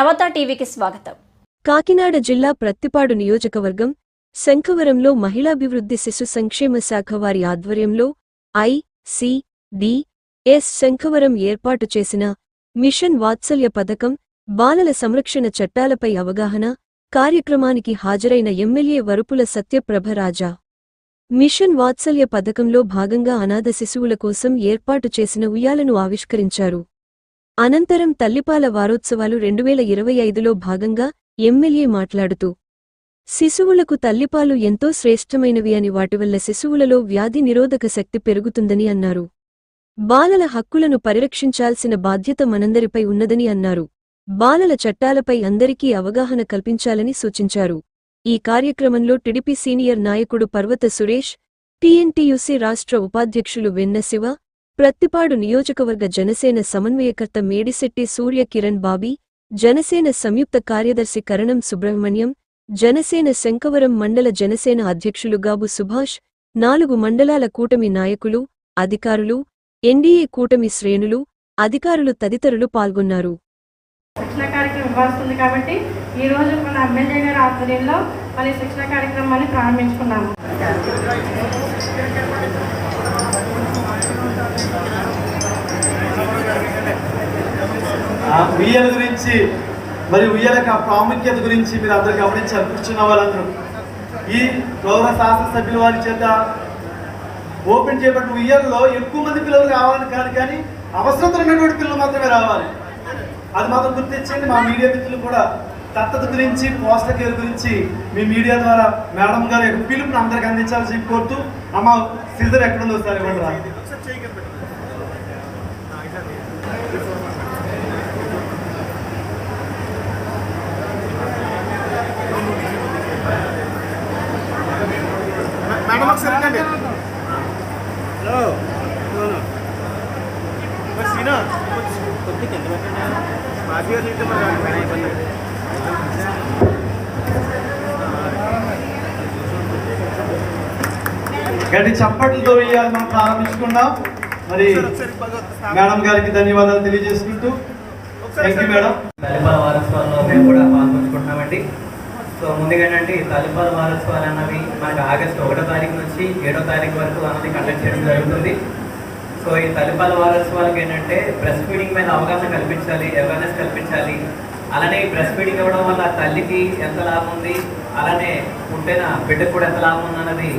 నవత టీవీకి స్వాగతం. కాకినాడ జిల్లా ప్రత్తిపాడు నియోజకవర్గం శంఖవరంలో మహిళాభివృద్ధి శిశు సంక్షేమ శాఖ వారి ఆధ్వర్యంలో I C D S Sankhavaram ఏర్పాటు చేసిన మిషన్ వాత్సల్య పథకం బాలల సంరక్షణ చట్టాలపై అవగాహన కార్యక్రమానికి హాజరైన ఎమ్మెల్యే వరుపుల సత్యప్రభ రాజా. మిషన్ వాత్సల్య పథకంలో భాగంగా అనాథ శిశువుల కోసం ఏర్పాటు చేసిన ఉయ్యాలను ఆవిష్కరించారు. అనంతరం తల్లిపాల వారోత్సవాలు రెండువేల ఇరవై ఐదులో భాగంగా ఎమ్మెల్యే మాట్లాడుతూ శిశువులకు తల్లిపాలు ఎంతో శ్రేష్టమైనవి అని వాటివల్ల శిశువులలో వ్యాధి నిరోధక శక్తి పెరుగుతుందని అన్నారు. బాలల హక్కులను పరిరక్షించాల్సిన బాధ్యత మనందరిపై ఉన్నదని అన్నారు. బాలల చట్టాలపై అందరికీ అవగాహన కల్పించాలని సూచించారు. ఈ కార్యక్రమంలో టిడిపి సీనియర్ నాయకుడు పర్వత సురేష్ టీఎన్టీయూసీ రాష్ట్ర ఉపాధ్యక్షులు వెన్న శివ ప్రత్తిపాడు నియోజకవర్గ జనసేన సమన్వయకర్త మేడిశెట్టి సూర్య కిరణ్ బాబీ జనసేన సంయుక్త కార్యదర్శి కరణం సుబ్రహ్మణ్యం జనసేన శంకవరం మండల జనసేన అధ్యక్షులు గాబు సుభాష్ నాలుగు మండలాల కూటమి నాయకులు అధికారులు ఎన్డీఏ కూటమి శ్రేణులు అధికారులు తదితరులు పాల్గొన్నారు. శిక్షణ కార్యక్రమం ఇవ్వాల్సింది కాబట్టి ఈ రోజు మన ఎమ్మెల్యే గారి ఆధ్వర్యంలో మళ్ళీ శిక్షణ కార్యక్రమాన్ని ప్రారంభించుకున్నాము. ఉయ్యల గురించి మరి ఉయ్యలకు ఆ ప్రాముఖ్యత గురించి మీరు అందరు గమనించారు కూర్చున్న వాళ్ళందరూ. ఈ గౌరవ శాసనసభ్యుల వారి చేత ఓపెన్ చేయబడిన ఉయ్యల్లో ఎక్కువ మంది పిల్లలు రావాలని కాదు కానీ అవసరత ఉన్నటువంటి పిల్లలు మాత్రమే రావాలి. అది మాత్రం గుర్తించండి మా మీడియా మిత్రులు కూడా దత్తత గురించి పోస్టర్ కేర్ గురించి మీ మీడియా ద్వారా మేడం గారి పిలుపుని అందరికి అందించాల్సి కోరుతూ అమ్మ సిజర్ ఎక్కడుందో సార్ ఇవ్వండి రా. మేడం ఒకసారి రండి హలో. పెట్టండి గారు గట్టి చప్పట్లతో ఇవ్వాలి మనం ప్రారంభించుకున్నాం మరి మేడం గారికి ధన్యవాదాలు తెలియజేసుకుంటూ. Thank you madam. తల్లిపాల వారోత్సవాల్లో మేము కూడా పాల్పంచుకుంటున్నామండి. సో ముందుగా ఏంటంటే ఈ తల్లిపాల వారోత్సవాలు అన్నవి మనకు ఆగస్టు ఒకటో తారీఖు నుంచి ఏడో తారీఖు వరకు అన్నది కండక్ట్ చేయడం జరుగుతుంది. సో ఈ తల్లిపాల వారోత్సవాలకు ఏంటంటే బ్రెస్ట్ ఫీడింగ్ మీద అవగాహన కల్పించాలి అవేర్నెస్ కల్పించాలి. అలానే ఈ బ్రెస్ట్ ఫీడింగ్ ఇవ్వడం వల్ల తల్లికి ఎంత లాభం ఉంది అలానే పుట్టిన బిడ్డకు కూడా ఎంత లాభం ఉంది అన్నది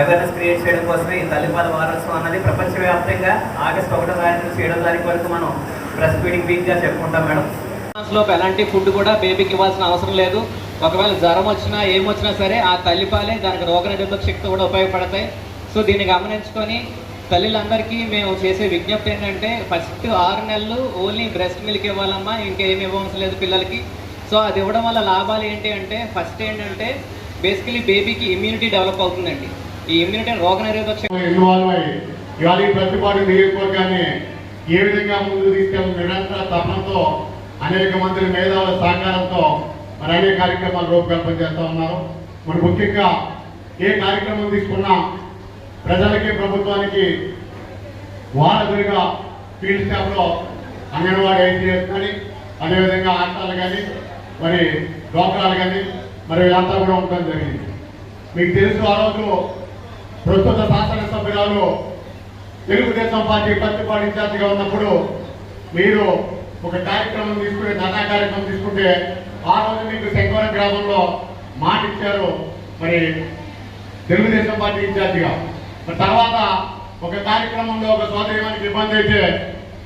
అవేర్నెస్ క్రియేట్ చేయడం కోసమే ఈ తల్లిపాల వారోత్సవం అన్నది ప్రపంచవ్యాప్తంగా ఆగస్టు ఒకటో తారీఖు నుంచి ఏడో తారీఖు వరకు మనం బ్రెస్ట్ ఫీడింగ్ వీక్గా చెప్పుకుంటాం మేడం. లోపు ఎలాంటి ఫుడ్ కూడా బేబీకి ఇవ్వాల్సిన అవసరం లేదు. ఒకవేళ జ్వరం వచ్చినా ఏమొచ్చినా సరే ఆ తల్లిపాలే దానికి రోగనిరోధక శక్తి కూడా ఉపయోగపడతాయి. సో దీన్ని గమనించుకొని తల్లిలందరికీ మేము చేసే విజ్ఞప్తి ఏంటంటే ఫస్ట్ ఆరు నెలలు ఓన్లీ బ్రెస్ట్ మిల్క్ ఇవ్వాలమ్మా ఇంకేమి ఇవ్వవలసిన లేదు పిల్లలకి. సో అది ఇవ్వడం వల్ల లాభాలు ఏంటి అంటే ఫస్ట్ ఏంటంటే బేసికలీ బేబీకి ఇమ్యూనిటీ డెవలప్ అవుతుందండి. ఈ ఇమ్యూనిటీ రోగ నిరోధక ఇన్వాల్వ్ అయ్యి ఇవాళ ఈ ప్రతిపాటు నియోజకవర్గాన్ని ఏ విధంగా ముందుకు తీసుకెళ్ళిన నిరంతర తపనతో అనేక మంది మేధావుల సహకారంతో మరి అనేక కార్యక్రమాలు రూపకల్పన చేస్తూ ఉన్నారు. మరి ముఖ్యంగా ఏ కార్యక్రమం తీసుకున్నా ప్రజలకి ప్రభుత్వానికి వారధిగా ఫీల్డ్ స్టాఫ్లో అంగన్వాడీ ఐసీఎస్ కానీ అదేవిధంగా ఆటలు కానీ మరి డోక్రాలు కానీ మరి వీళ్ళంతా కూడా ఉండడం జరిగింది. మీకు తెలుసు ఆ రోజు ప్రస్తుత శాసనసభ్యురాలు తెలుగుదేశం పార్టీ పత్తిపాటి ఇన్ఛార్జిగా ఉన్నప్పుడు మీరు ఒక కార్యక్రమం తీసుకుంటే ధర్నా కార్యక్రమం తీసుకుంటే ఆ రోజు మీకు శంకవరం గ్రామంలో మాట ఇచ్చారు మరి తెలుగుదేశం పార్టీ ఇన్ఛార్జిగా. మరి తర్వాత ఒక కార్యక్రమంలో ఒక సోదరీమానికి ఇబ్బంది అయితే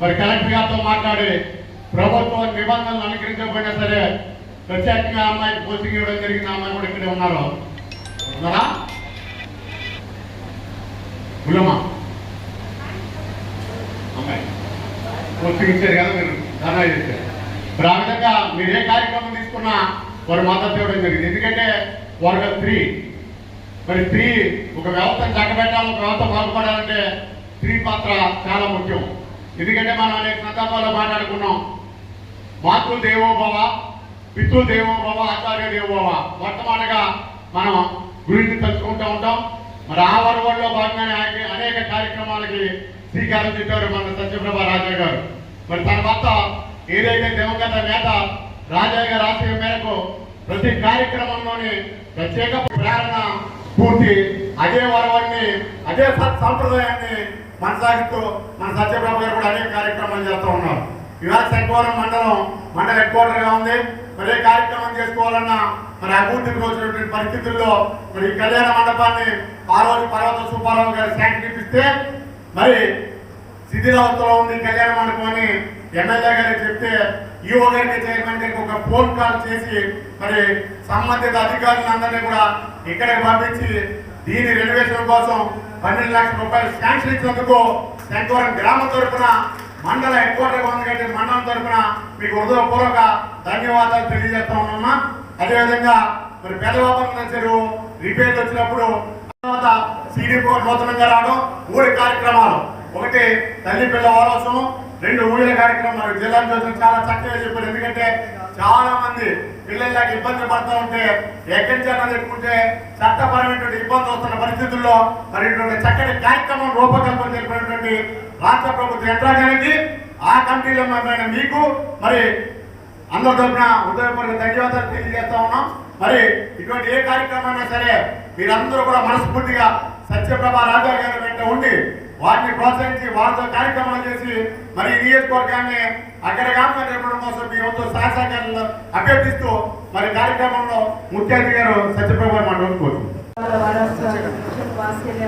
మరి కలెక్టర్ గారితో మాట్లాడి ప్రభుత్వం నిబంధనలు అనుకరించకపోయినా సరే ప్రత్యేకంగా అమ్మాయికి పోస్టింగ్ ఇవ్వడం జరిగింది. అమ్మాయి కూడా ఇక్కడే ఉన్నారు. ఉన్నారా? గులమ? అమ్మాయి పోస్టింగ్ ఇచ్చారు కదా మీరు ధర్నా చేశారు. మరి ఆ విధంగా మీరు ఏ కార్యక్రమం తీసుకున్నా వారు మద్దతు ఇవ్వడం జరిగింది. ఎందుకంటే వారు స్త్రీ. మరి స్త్రీ ఒక వ్యవస్థను చక్కబెట్టాలి ఒక వ్యవస్థ బాగుపడాలంటే స్త్రీ పాత్ర చాలా ముఖ్యం. ఎందుకంటే మనం అనేక సందర్భాల్లో మాట్లాడుకున్నాం. మాతృ దేవోభవ పితృ దేవోభవ ఆచార్య దేవోభవ. వర్తమానగా మనం గురించి తెలుసుకుంటూ ఉంటాం. మరి ఆ వరవల్లో భాగంగానే ఆయన అనేక కార్యక్రమాలకి శ్రీకారం చుట్టారు మన సత్యప్రభ రాజా గారు. మరి తర్వాత ఏదైతే దివంగత నేత రాజయ్య గారి ఆశయం మేరకు ప్రతి కార్యక్రమంలోని ప్రత్యేక ప్రేరణ పూర్తి అదే వరవల్ని అదే సత్ సాంప్రదాయాన్ని కొనసాగిస్తూ మన సత్యబాబు గారు కూడా అనేక కార్యక్రమాలు చేస్తూ ఉన్నారు. ఇవాళ శంకవరం మండలం మండల హెడ్ క్వార్టర్గా ఉంది. మరి ఏ కార్యక్రమం చేసుకోవాలన్నా మరి అభివృద్ధికి వచ్చినటువంటి పరిస్థితుల్లో మరి ఈ కళ్యాణ మండపాన్ని ఆ రోజు పర్వత సుబ్బారావు గారు శాంక్షన్ మరి శిథిలావస్థలో ఉంది కళ్యాణ మండపం అని ఎమ్మెల్యే గారికి చెప్తే ఈఓ గారికి చైర్మన్ గారికి ఒక ఫోన్ కాల్ చేసి మరి సంబంధిత అధికారులందరినీ కూడా ఇక్కడికి పంపించి దీని రెనోవేషన్ కోసం పన్నెండు లక్షల రూపాయలు శాంక్షన్ ఇచ్చినందుకు శంకవరం గ్రామం తరఫున మండల హెడ్ క్వార్టర్ మండలం తరఫున మీకు హృదయపూర్వక ధన్యవాదాలు తెలియజేస్తా ఉన్నామా? అదేవిధంగా మరి పెదవాపన చెరువు రిపేర్ వచ్చినప్పుడు తర్వాత సీడీ కోర్టు నూతనంగా రావడం ఊరి కార్యక్రమాలు. ఒకటి తల్లి పిల్ల వారోత్సవం రెండు ఊళ్ళ కార్యక్రమాలు. జిల్లా జోసం చాలా చక్కగా చెప్పారు. ఎందుకంటే చాలా మంది పిల్లలకి ఇబ్బంది పడుతూ ఉంటే ఎక్కడి నుంచి చెప్పుకుంటే చట్టపరమైనటువంటి ఇబ్బంది వస్తున్న పరిస్థితుల్లో మరి ఇటువంటి చక్కటి కార్యక్రమం రూపకల్పన తెలిపినటువంటి రాష్ట్ర ప్రభుత్వ యంత్రాంగానికి ఆ కమిటీలో మీకు మరి అందరి తరఫున ఉదయపూర్వక ధన్యవాదాలు తెలియజేస్తా ఉన్నాం. మరి ఇటువంటి ఏ కార్యక్రమమైనా సరే మీరందరూ కూడా మనస్ఫూర్తిగా సత్యప్రభ రాజా గారి వెంట ఉండి వారిని ప్రోత్సహించి వారితో కార్యక్రమాలు చేసి మరి నియోజకవర్గాన్ని అగ్రగామిగా నిలపడం కోసం మీ వంతు సహాయ అభ్యర్థిస్తూ మరి కార్యక్రమంలో ముఖ్య అతిథి గారు సత్యప్రభ మండలం మాట్లాడుకోవచ్చు వాత్సల్య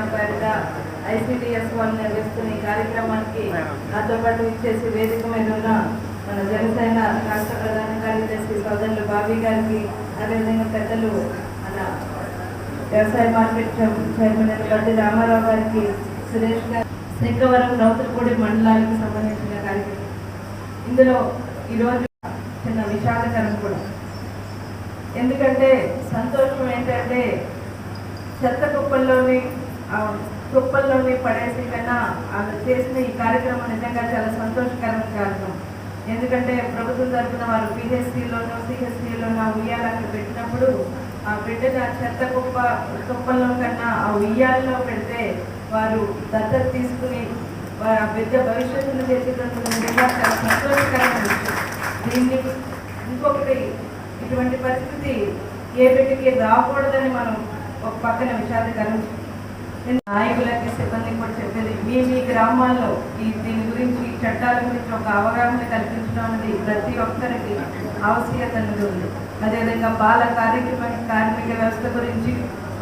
ఐసిడిఎస్ వాళ్ళు నిర్వహిస్తున్న ఈ కార్యక్రమానికి నాతో పాటు ఇచ్చేసి వేదిక మీద ఉన్న మన జనసేన రాష్ట్ర ప్రధాన కార్యదర్శి సోదరులు బాబీ గారికి అదేవిధంగా పెద్దలు మన వ్యవసాయ మార్కెట్ చైర్మన్ అయిన రామారావు గారికి సురేష్ గారు శంకవరం నౌతలపూడి మండలానికి సంబంధించిన కార్యక్రమం. ఇందులో ఈరోజు చిన్న విషాదకరం కూడా. ఎందుకంటే సంతోషం ఏంటంటే చెత్త కుప్పల్లోని ఆ కుప్పల్లోని పడేసి కన్నా ఆమె చేసిన ఈ కార్యక్రమం నిజంగా చాలా సంతోషకరమైన కార్యక్రమం. ఎందుకంటే ప్రభుత్వం తరఫున వారు పిహెచ్సిలోనూ సిహెచ్సిలోనూ ఆ ఉయ్యాలు అక్కడ పెట్టినప్పుడు ఆ బిడ్డ చెత్త కుప్ప కుప్పల్లో కన్నా ఆ ఉయ్యాలలో పెడితే వారు దత్తత తీసుకుని వారు ఆ బిడ్డ భవిష్యత్తును చేసేటటువంటి చాలా సంతోషకరమైన దీన్ని ఇంకొకటి ఇటువంటి పరిస్థితి ఏ బిడ్డకి రాకూడదని మనం ఒక పక్కన విషాదకరం నాయకులకి సిబ్బందికి కూడా చెప్పేది మీ మీ గ్రామాల్లో ఈ చట్టాల గురించి ఒక అవగాహన కల్పించడం అనేది ప్రతి ఒక్కరికి ఆవశ్యకత అనేది ఉంది. అదేవిధంగా బాల కార్యక్రమ కార్మిక వ్యవస్థ గురించి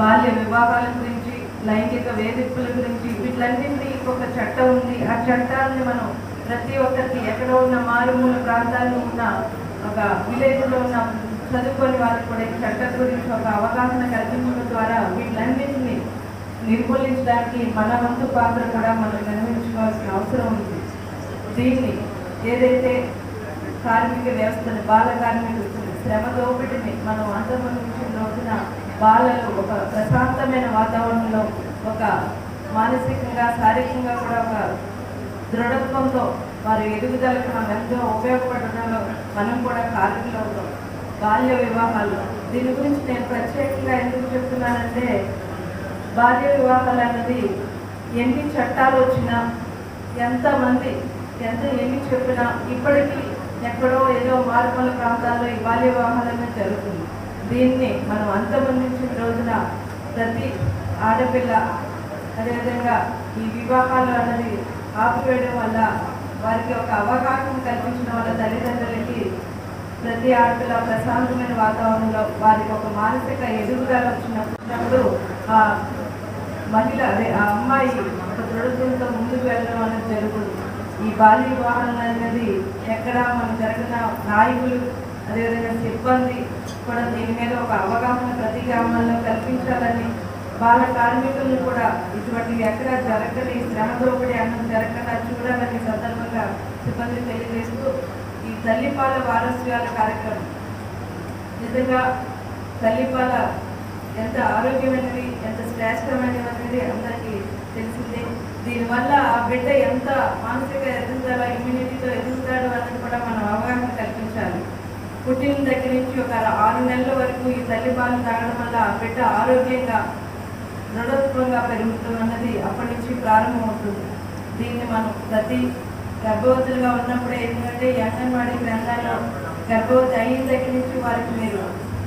బాల్య వివాహాల గురించి లైంగిక వేధింపుల గురించి వీటిలన్నింటినీ ఒక చట్టం ఉంది. ఆ చట్టాన్ని మనం ప్రతి ఒక్కరికి ఎక్కడ ఉన్న మారుమూల ప్రాంతాల్లో ఉన్న ఒక విలేజ్లో ఉన్న చదువుకొని వాళ్ళకి కూడా ఈ చట్టం గురించి ఒక అవగాహన కల్పించడం ద్వారా వీటిలన్నింటినీ నిర్మూలించడానికి మన వంతు పాత్ర కూడా మనం నిర్వహించుకోవాల్సిన అవసరం ఉంది. దీన్ని ఏదైతే కార్మిక వ్యవస్థను బాల కార్మికులు శ్రమ దోపిడిని మనం అంతమంది రోజున బాలలు ఒక ప్రశాంతమైన వాతావరణంలో ఒక మానసికంగా శారీరకంగా కూడా ఒక దృఢత్వంతో వారి ఎదుగుదలకు మనం ఎంతో ఉపయోగపడడంలో మనం కూడా కార్మికులు అవుతాం. బాల్య వివాహాలు. దీని గురించి నేను ప్రత్యేకంగా ఎందుకు చెప్తున్నానంటే బాల్య వివాహాలు అన్నది ఎన్ని చట్టాలు వచ్చినా ఎంతమంది ఎంత ఏమి చెప్పినా ఇప్పటికీ ఎక్కడో ఏదో మారుమూల ప్రాంతాల్లో ఈ బాల్య వివాహాలు జరుగుతుంది. దీన్ని మనం అంతమందించిన రోజున ప్రతి ఆడపిల్ల అదేవిధంగా ఈ వివాహాలు అన్నది ఆపివేయడం వల్ల వారికి ఒక అవగాహన కల్పించడం వల్ల తల్లిదండ్రులకి ప్రతి ఆడపిల్ల ప్రశాంతమైన వాతావరణంలో వారికి ఒక మానసిక ఎదుగుదల వచ్చినప్పుడు ఆ మహిళ అదే ఆ అమ్మాయి ఒక దృఢత్వంతో ముందుకు వెళ్ళడం అనేది జరుగుతుంది. ఈ బాల్య వివాహం అనేది ఎక్కడ మనం జరిగిన నాయకులు అదేవిధంగా సిబ్బంది కూడా దీని మీద ఒక అవగాహన ప్రతి గ్రామాల్లో కల్పించాలని బాల కార్మికులను కూడా ఇటువంటివి ఎక్కడ జరగని శ్రమ దోపిడి అన్నం జరగకుండా చూడాలని సందర్భంగా సిబ్బంది తెలియజేస్తూ ఈ తల్లిపాల వారస్యాల కార్యక్రమం. నిజంగా తల్లిపాల ఎంత ఆరోగ్యమైనది ఎంత శ్రేష్టమైనది అనేది అందరికీ దీనివల్ల ఆ బిడ్డ ఎంత మానసిక ఎదుగుదల ఇమ్యూనిటీతో ఎదుగుతాడు అనేది కూడా మనం అవగాహన కల్పించాలి. పుట్టిన దగ్గర నుంచి ఒక ఆరు నెలల వరకు ఈ తల్లి పాలు తాగడం వల్ల ఆ బిడ్డ ఆరోగ్యంగా దృఢత్వంగా పెరుగుతుంది అన్నది అప్పటి నుంచి ప్రారంభమవుతుంది. దీన్ని మనం ప్రతి గర్భవతులుగా ఉన్నప్పుడే ఎందుకంటే ఈ అంగన్వాడీ గ్రంథాల్లో గర్భవతి అయిన దగ్గర నుంచి వారికి మీరు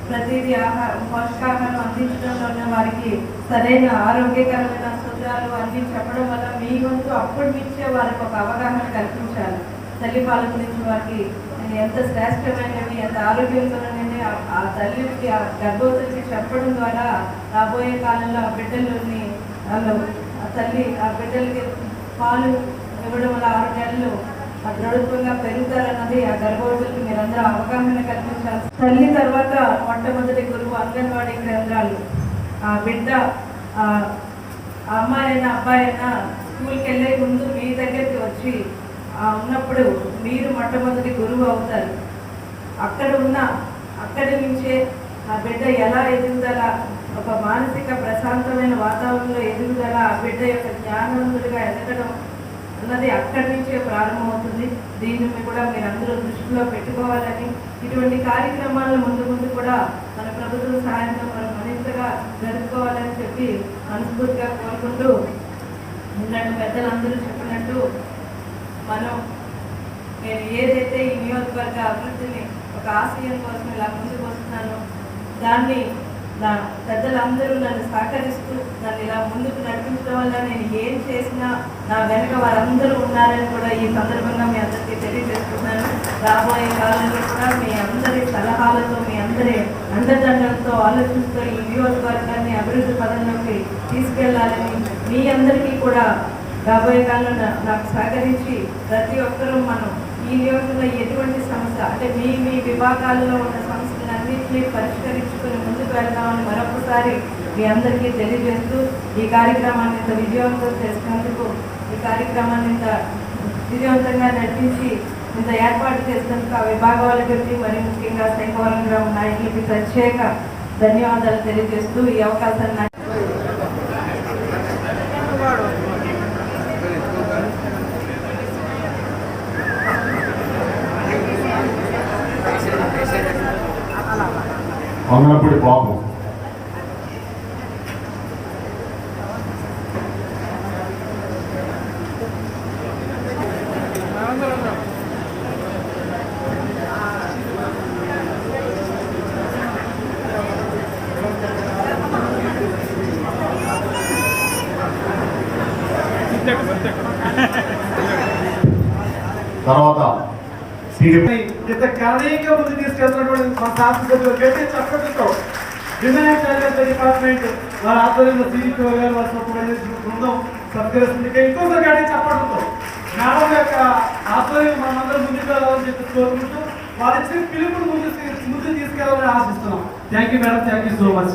ప్రతిదీ ఆహారం పోషకాహారం అందించడంలోనే వారికి సరైన ఆరోగ్యకరమైన సూత్రాలు అన్ని చెప్పడం వల్ల మీ వంతు అప్పుడు నుంచే వారికి ఒక అవగాహన కల్పించాలి. తల్లి పాల గురించి వారికి ఎంత శ్రేష్టమైనవి ఎంత ఆరోగ్యంతోనే ఆ తల్లికి ఆ గర్భవతికి చెప్పడం ద్వారా రాబోయే కాలంలో ఆ బిడ్డలని ఆ తల్లి ఆ బిడ్డలకి పాలు ఇవ్వడం వల్ల ఆరు నెలలు ఆ దృఢత్వంగా పెరుగుతారన్నది ఆ గర్భవతులకు మీరందరూ అవగాహన కల్పించాలి. తల్లి తర్వాత మొట్టమొదటి గురువు అంగన్వాడీ కేంద్రాలు. ఆ బిడ్డ ఆ ఆ అమ్మాయి స్కూల్కి వెళ్ళే ముందు మీ దగ్గరికి వచ్చి ఉన్నప్పుడు మీరు మొట్టమొదటి గురువు అవుతారు. అక్కడ ఉన్న అక్కడి నుంచే ఆ బిడ్డ ఎలా ఎదుగుదల ఒక మానసిక ప్రశాంతమైన వాతావరణంలో ఎదుగుదల ఆ బిడ్డ యొక్క జ్ఞానవంతుడిగా ఎదగడం అన్నది అక్కడి నుంచే ప్రారంభమవుతుంది. దీనిని కూడా మీరు అందరూ దృష్టిలో పెట్టుకోవాలని ఇటువంటి కార్యక్రమాలను ముందు ముందు కూడా మన ప్రభుత్వం సహాయంతో మనం మరింతగా జరుపుకోవాలని చెప్పి మనస్ఫూర్తిగా కోరుకుంటూ నిన్నటి పెద్దలందరూ చెప్పినట్టు మనం నేను ఏదైతే ఈ నియోజకవర్గ అభివృద్ధిని ఒక ఆశయం కోసం ఇలా ముందుకు వస్తున్నానో దాన్ని నా పెద్దలందరూ నన్ను సహకరిస్తూ నన్ను ఇలా ముందుకు నడిపించడం వల్ల నేను ఏం చేసినా నా వెనక వారందరూ ఉన్నారని కూడా ఈ సందర్భంగా మీ అందరికీ తెలియజేస్తున్నాను రాబోయే కాలంలో కూడా మీ అందరి సలహాలతో మీ అందరి అండదండలతో ఆలోచిస్తూ ఈ నియోజకవర్గాన్ని అభివృద్ధి పదంలోకి తీసుకెళ్ళాలని మీ అందరికీ కూడా రాబోయే కాలంలో నాకు సహకరించి ప్రతి ఒక్కరూ మనం ఈ నియోజకంలో ఎటువంటి సమస్య అంటే మీ మీ విభాగాల్లో ఉన్న సమస్యలన్నింటినీ పరిష్కరించుకుని ముందుకు వెళ్దామని మరొకసారి మీ అందరికీ తెలియజేస్తూ ఈ కార్యక్రమాన్ని ఇంత విజయవంతం చేసినందుకు ఈ కార్యక్రమాన్ని ఇంత విజయవంతంగా నడిపించి ఇంత ఏర్పాటు చేసినందుకు ఆ విభాగాలకి మరి ముఖ్యంగా శంకవరం నాయకులకి ప్రత్యేక ధన్యవాదాలు తెలియజేస్తూ ఈ అవకాశాన్ని నాకు బాబు తర్వాత ఇంత గణనీయంగా ముందుకు తీసుకెళ్తున్నటువంటి మా శాస్త్రసభ్యులు గట్టి చప్పట్లతో డిమాండ్ సర్వీస్ డిపార్ట్మెంట్ వారి ఆధ్వర్యంలో సిఇఓ గారు వారి సూపర్వైజర్ బృందం సత్కరిస్తుంది ఇంకోసారి గట్టి చప్పట్లతో మేడం యొక్క ఆధ్వర్యం మనందరం ముందుకు వెళ్ళాలని చెప్పి కోరుకుంటూ వారి ఇచ్చిన పిలుపుని ముందు తీసుకెళ్ళాలని ఆశిస్తున్నాం. Thank you madam thank you so much